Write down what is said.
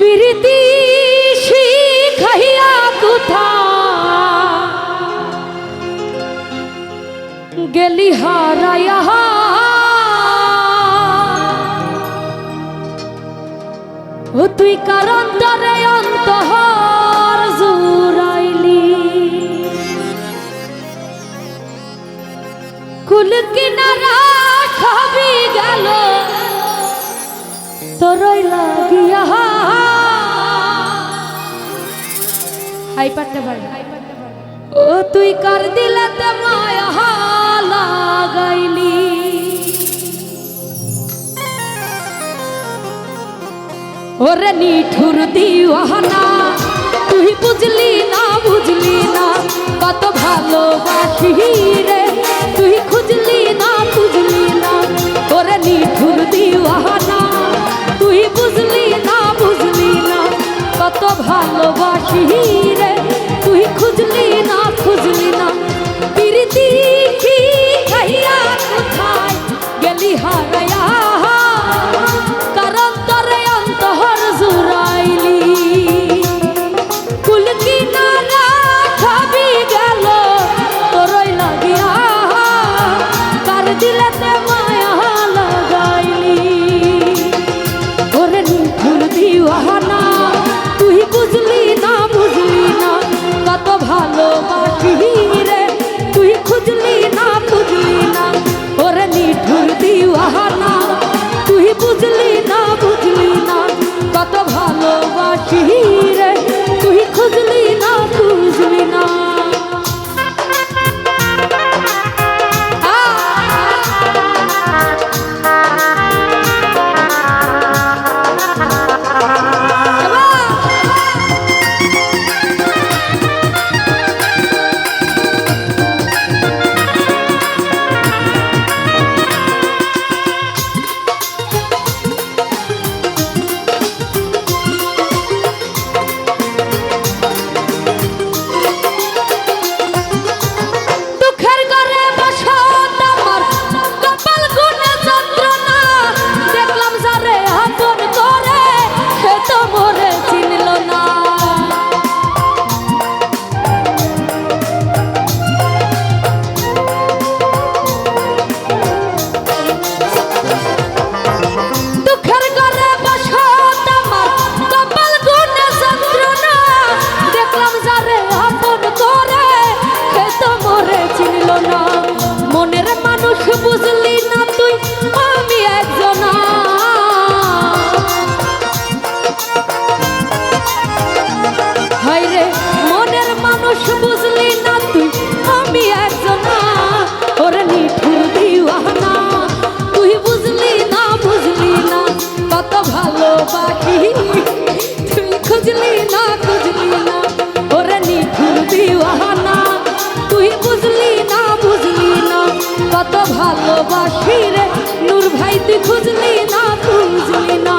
প্রীতি শিখাইয়া কোথা? গেলি হারাইয়া ও তুই কারণ তরে জুরাইলি কুল কিনারা খাবি গেল, তোরই লাগিয়া। হাই পাটটা বাড়ি। ও তুই কর দিলাতে মায়া লাগাইলি। ওরে নিঠুর দিওয়ানা ভালোবাসি রে। নূর ভাই তুই খুঁজলি না খুঁজলি না।